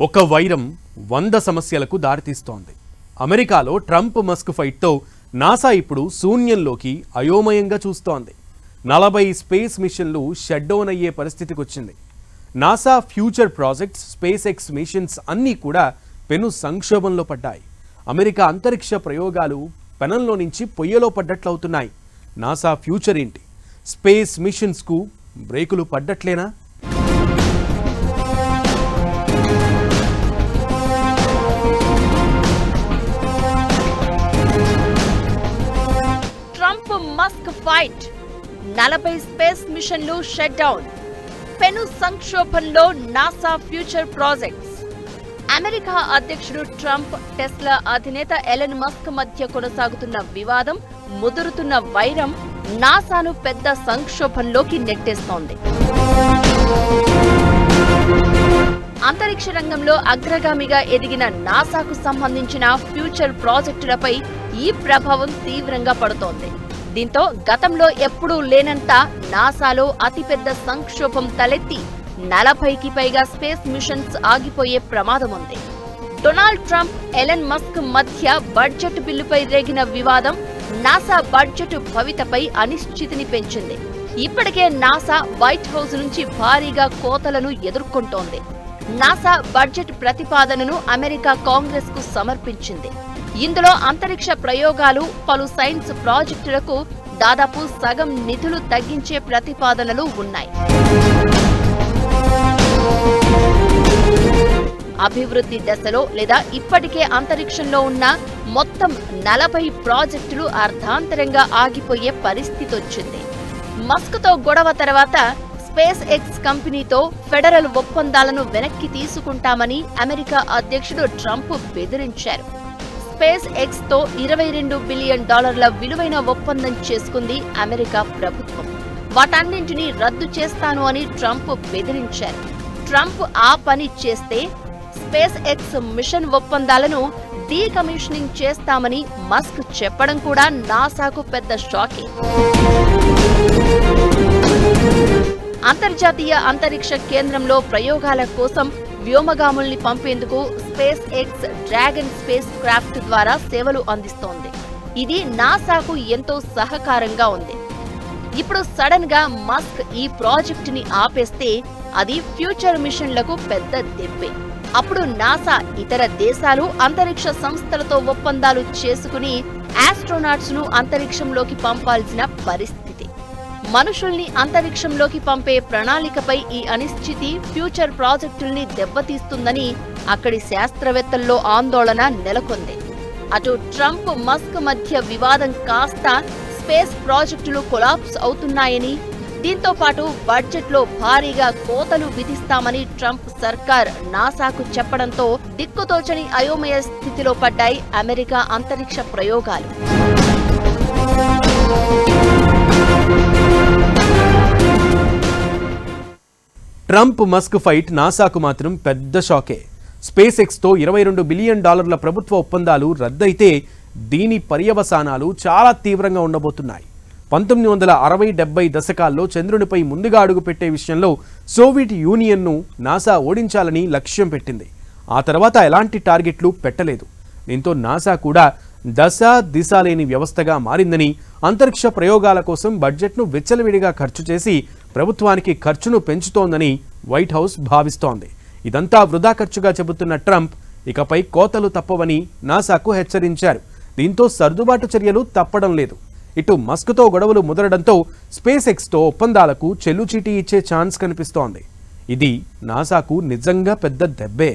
ఒక వైరం వంద సమస్యలకు దారితీస్తోంది. అమెరికాలో ట్రంప్ మస్క్ ఫైట్తో నాసా ఇప్పుడు శూన్యంలోకి అయోమయంగా చూస్తోంది. నలభై స్పేస్ మిషన్లు షట్డౌన్ అయ్యే పరిస్థితికి వచ్చింది NASA future projects SpaceX missions అన్నీ కూడా పెను సంక్షోభంలో పడ్డాయి. అమెరికా అంతరిక్ష ప్రయోగాలు పెనంలో నుంచి పొయ్యలో పడ్డట్లవుతున్నాయి. నాసా ఫ్యూచర్ ఏంటి? స్పేస్ మిషన్స్కు బ్రేకులు పడ్డట్లేనా? నలభై స్పేస్ మిషన్లు షట్ డౌన్. పెను సంక్షోభంలో నాసా ఫ్యూచర్ ప్రాజెక్ట్స్. అమెరికా అధ్యక్షుడు ట్రంప్ టెస్లా అధినేత ఎలన్ మస్క్ మధ్య కొనసాగుతున్న వివాదం ముదురుతున్న వైరం నాసాను పెద్ద సంక్షోభంలోకి నెట్టేస్తోంది. అంతరిక్ష రంగంలో అగ్రగామిగా ఎదిగిన నాసాకు సంబంధించిన ఫ్యూచర్ ప్రాజెక్టులపై ఈ ప్రభావం తీవ్రంగా పడుతోంది. దీంతో గతంలో ఎప్పుడూ లేనంత నాసాలో అతిపెద్ద సంక్షోభం తలెత్తి నలభైకి పైగా స్పేస్ మిషన్స్ ఆగిపోయే ప్రమాదం ఉంది డొనాల్డ్ ట్రంప్ ఎలన్ మస్క్ మధ్య బడ్జెట్ బిల్లుపై రేగిన వివాదం నాసా బడ్జెట్ భవితపై అనిశ్చితిని పెంచింది. ఇప్పటికే నాసా వైట్ హౌస్ నుంచి భారీగా కోతలను ఎదుర్కొంటోంది. నాసా బడ్జెట్ ప్రతిపాదనను అమెరికా కాంగ్రెస్కు సమర్పించింది. ఇందులో అంతరిక్ష ప్రయోగాలు పలు సైన్స్ ప్రాజెక్టులకు దాదాపు సగం నిధులు తగ్గించే ప్రతిపాదనలు ఉన్నాయి. అభివృద్ధి దశలో లేదా ఇప్పటికే అంతరిక్షంలో ఉన్న మొత్తం నలభై ప్రాజెక్టులు అర్ధాంతరంగా ఆగిపోయే పరిస్థితి వచ్చింది. మస్క్తో గొడవ తర్వాత స్పేస్ ఎక్స్ కంపెనీతో ఫెడరల్ ఒప్పందాలను వెనక్కి తీసుకుంటామని అమెరికా అధ్యక్షుడు ట్రంప్ బెదిరించారు. స్పేస్ ఎక్స్తో ఇరవై రెండు బిలియన్ డాలర్ల విలువైన ఒప్పందం చేసుకుంది అమెరికా ప్రభుత్వం. వాటన్నింటినీ రద్దు చేస్తాను అని ట్రంప్ బెదిరించారు. ట్రంప్ ఆ పని చేస్తే స్పేస్ ఎక్స్ మిషన్ ఒప్పందాలను డీకమిషనింగ్ చేస్తామని మస్క్ చెప్పడం కూడా నాసాకు పెద్ద షాకే. అంతర్జాతీయ అంతరిక్ష కేంద్రంలో ప్రయోగాల కోసం వ్యోమగాముల్ని పంపేందుకు SpaceX Dragon spacecraft ద్వారా సేవలు అందిస్తోంది. ఇది నాసాకు ఎంతో సహకారంగా ఉంది. ఇప్పుడు సడన్గా మస్క్ ఈ ప్రాజెక్ట్ని ఆపేస్తే అది ఫ్యూచర్ మిషన్లకు పెద్ద దెబ్బే. అప్పుడు నాసా ఇతర దేశాలు అంతరిక్ష సంస్థలతో ఒప్పందాలు చేసుకుని ఆస్ట్రోనాట్స్ను అంతరిక్షంలోకి పంపాల్సిన పరిస్థితి మనుషుల్ని అంతరిక్షంలోకి పంపే ప్రణాళికపై ఈ అనిశ్చితి ఫ్యూచర్ ప్రాజెక్టుల్ని దెబ్బతీస్తుందని అక్కడి శాస్త్రవేత్తల్లో ఆందోళన నెలకొంది. అటు ట్రంప్ మస్క్ మధ్య వివాదం కాస్త స్పేస్ ప్రాజెక్టులు కొలాప్స్ అవుతున్నాయని దీంతో పాటు బడ్జెట్లో భారీగా కోతలు విధిస్తామని ట్రంప్ సర్కార్ నాసాకు చెప్పడంతో దిక్కుతోచని అయోమయ స్థితిలో పడ్డాయి అమెరికా అంతరిక్ష ప్రయోగాలు. ట్రంప్ మస్క్ ఫైట్ నాసాకు మాత్రం పెద్ద షాకే. స్పేస్ ఎక్స్తో ఇరవై రెండు బిలియన్ డాలర్ల ప్రభుత్వ ఒప్పందాలు రద్దయితే దీని పర్యవసానాలు చాలా తీవ్రంగా ఉండబోతున్నాయి. పంతొమ్మిది వందల అరవై డెబ్బై దశకాల్లో చంద్రునిపై ముందుగా అడుగుపెట్టే విషయంలో సోవియట్ యూనియన్ను నాసా ఓడించాలని లక్ష్యం పెట్టింది. ఆ తర్వాత ఎలాంటి టార్గెట్లు పెట్టలేదు. దీంతో నాసా కూడా దశ దిశ లేని వ్యవస్థగా మారిందని అంతరిక్ష ప్రయోగాల కోసం బడ్జెట్ను విచ్చలవిడిగా ఖర్చు చేసి ప్రభుత్వానికి ఖర్చును పెంచుతోందని వైట్ హౌస్ భావిస్తోంది. ఇదంతా వృధా ఖర్చుగా చెబుతున్న ట్రంప్ ఇకపై కోతలు తప్పవని నాసాకు హెచ్చరించారు. దీంతో సర్దుబాటు చర్యలు తప్పడం లేదు. ఇటు మస్క్తో గొడవలు ముదరడంతో స్పేస్ ఎక్స్తో ఒప్పందాలకు చెల్లుచీటీ ఇచ్చే ఛాన్స్ కనిపిస్తోంది. ఇది నాసాకు నిజంగా పెద్ద దెబ్బే.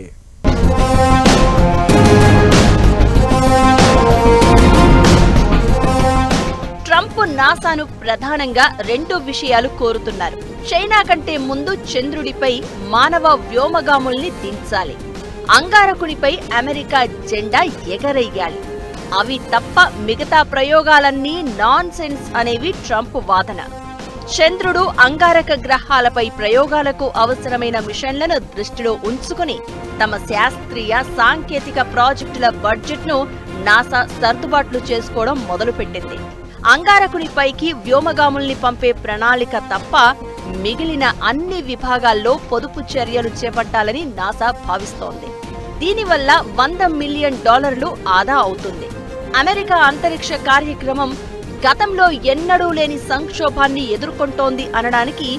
నాసాను ప్రధానంగా రెండు విషయాలు కోరుతున్నారు. చైనా కంటే ముందు చంద్రుడిపై మానవ వ్యోమగాముల్ని దించాలి. అంగారకునిపై అమెరికా జెండా ఎగరేయాలి. అవి తప్ప మిగతా ప్రయోగాలన్నీ నాన్ సెన్స్ అనేవి ట్రంప్ వాదన. చంద్రుడు అంగారక గ్రహాలపై ప్రయోగాలకు అవసరమైన మిషన్లను దృష్టిలో ఉంచుకుని తమ శాస్త్రీయ సాంకేతిక ప్రాజెక్టుల బడ్జెట్ను నాసా సర్దుబాట్లు చేసుకోవడం మొదలుపెట్టింది. అంగారకునిపైకి వ్యోమగాముల్ని పంపే ప్రణాళిక తప్ప మిగిలిన అన్ని విభాగాల్లో పొదుపు చర్యలు చేపట్టాలని నాసా భావిస్తోంది. దీనివల్ల వంద మిలియన్ డాలర్లు ఆదా అవుతుంది. అమెరికా అంతరిక్ష కార్యక్రమం గతంలో ఎన్నడూ లేని సంక్షోభాన్ని ఎదుర్కొంటోంది అనడానికి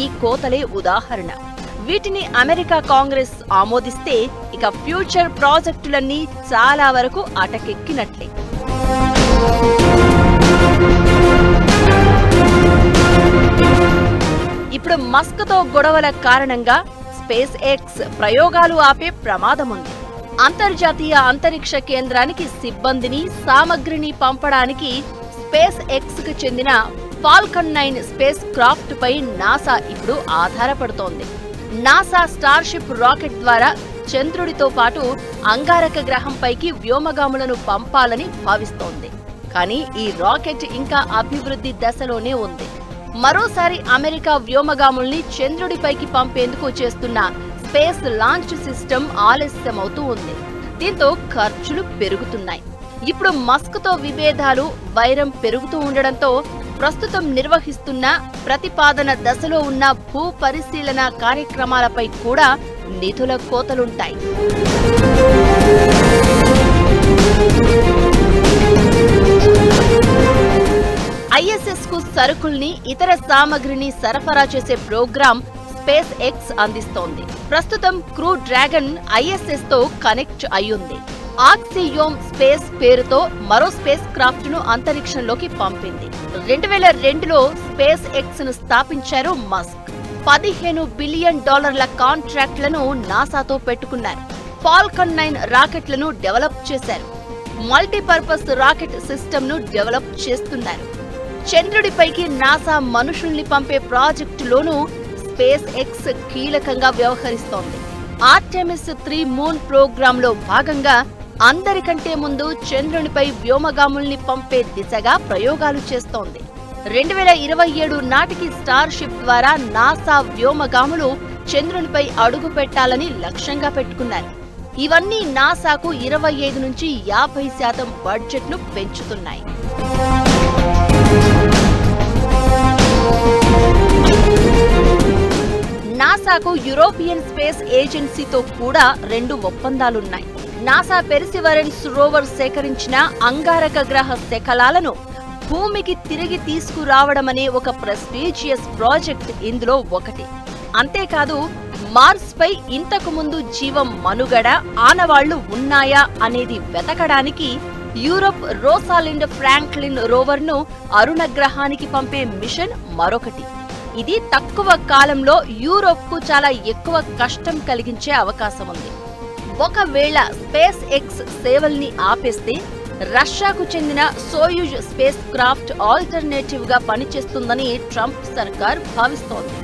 ఈ కోతలే ఉదాహరణ. వీటిని అమెరికా కాంగ్రెస్ ఆమోదిస్తే ఇక ఫ్యూచర్ ప్రాజెక్టులన్నీ చాలా వరకు అటకెక్కినట్లే. మస్క్తో గొడవల కారణంగా స్పేస్ ఎక్స్ ప్రయోగాలు ఆపే ప్రమాదముంది. అంతర్జాతీయ అంతరిక్ష కేంద్రానికి సిబ్బందిని సామగ్రిని పంపడానికి స్పేస్ ఎక్స్కు చెందిన ఫాల్కన్ నైన్ స్పేస్ క్రాఫ్ట్ పై నాసా ఇప్పుడు ఆధారపడుతోంది. నాసా స్టార్షిప్ రాకెట్ ద్వారా చంద్రుడితో పాటు అంగారక గ్రహంపైకి వ్యోమగాములను పంపాలని భావిస్తోంది. కానీ ఈ రాకెట్ ఇంకా అభివృద్ధి దశలోనే ఉంది. మరోసారి అమెరికా వ్యోమగాముల్ని చంద్రుడిపైకి పంపేందుకు చేస్తున్న స్పేస్ లాంచ్ సిస్టమ్ ఆలస్యమవుతూ ఉంది. దీంతో ఖర్చులు పెరుగుతున్నాయి. ఇప్పుడు మస్క్తో విభేదాలు వైరం పెరుగుతూ ఉండడంతో ప్రస్తుతం నిర్వహిస్తున్న ప్రతిపాదన దశలో ఉన్న భూ పరిశీలన కార్యక్రమాలపై కూడా నిధుల కోతలుంటాయి. ఐఎస్ఎస్కు సరుకుల్ని ఇతర సామగ్రిని సరఫరా చేసే ప్రోగ్రాం స్పేస్ ఎక్స్ అందిస్తోంది. ప్రస్తుతం క్రూ డ్రాగన్ ఐఎస్ఎస్తో కనెక్ట్ అయ్యుంది. ఆక్సియోమ్ స్పేస్ పేరుతో మరో స్పేస్ క్రాఫ్ట్ను అంతరిక్షంలోకి పంపింది. రెండు వేల రెండులో స్పేస్ ఎక్స్ను స్థాపించారు మస్క్. పదిహేను బిలియన్ డాలర్ల కాంట్రాక్ట్లను నాసాతో పెట్టుకున్నారు. ఫాల్కన్ నైన్ రాకెట్లను డెవలప్ చేశారు. మల్టీపర్పస్ రాకెట్ సిస్టమ్ను డెవలప్ చేస్తున్నారు. చంద్రుడిపైకి నాసా మనుషుల్ని పంపే ప్రాజెక్టులోనూ స్పేస్ ఎక్స్ కీలకంగా వ్యవహరిస్తోంది. ఆర్టెమిస్ త్రీ మూన్ ప్రోగ్రామ్లో భాగంగా అందరికంటే ముందు చంద్రునిపై వ్యోమగాముల్ని పంపే దిశగా ప్రయోగాలు చేస్తోంది. రెండు వేల ఇరవై ఏడు నాటికి స్టార్ షిప్ ద్వారా నాసా వ్యోమగాములు చంద్రునిపై అడుగు పెట్టాలని లక్ష్యంగా పెట్టుకున్నారు. ఇవన్నీ నాసాకు ఇరవై ఐదు నుంచి యాభై శాతం బడ్జెట్ను పెంచుతున్నాయి. నాసాకు యూరోపియన్ స్పేస్ ఏజెన్సీతో కూడా రెండు ఒప్పందాలున్నాయి. నాసా పెర్సివరెన్స్ రోవర్ సేకరించిన అంగారక గ్రహ శకలాలను భూమికి తిరిగి తీసుకురావడమనే ఒక ప్రెస్టీజియస్ ప్రాజెక్ట్ ఇందులో ఒకటి. అంతేకాదు మార్స్ పై ఇంతకుముందు జీవం మనుగడ ఆనవాళ్ళు ఉన్నాయా అనేది వెతకడానికి యూరప్ రోసాలిండ్ ఫ్రాంక్లిన్ రోవర్ను అరుణ గ్రహానికి పంపే మిషన్ మరొకటి. ఇది తక్కువ కాలంలో యూరోప్కు చాలా ఎక్కువ కష్టం కలిగించే అవకాశం ఉంది. ఒకవేళ స్పేస్ ఎక్స్ సేవల్ని ఆపేస్తే రష్యాకు చెందిన సోయుజ్ స్పేస్ క్రాఫ్ట్ ఆల్టర్నేటివ్గా పనిచేస్తుందని ట్రంప్ సర్కార్ భావిస్తోంది.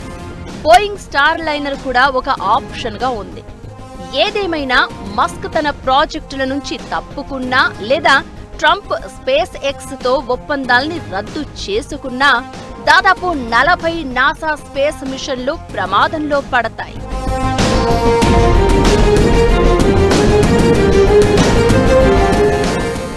బోయింగ్ స్టార్ లైనర్ కూడా ఒక ఆప్షన్గా ఉంది. ఏదేమైనా మస్క్ తన ప్రాజెక్టుల నుంచి తప్పుకున్నా లేదా ట్రంప్ స్పేస్ ఎక్స్తో ఒప్పందాల్ని రద్దు చేసుకున్నా దాదాపు నలభై నాసా స్పేస్ మిషన్లు ప్రమాదంలో పడతాయి.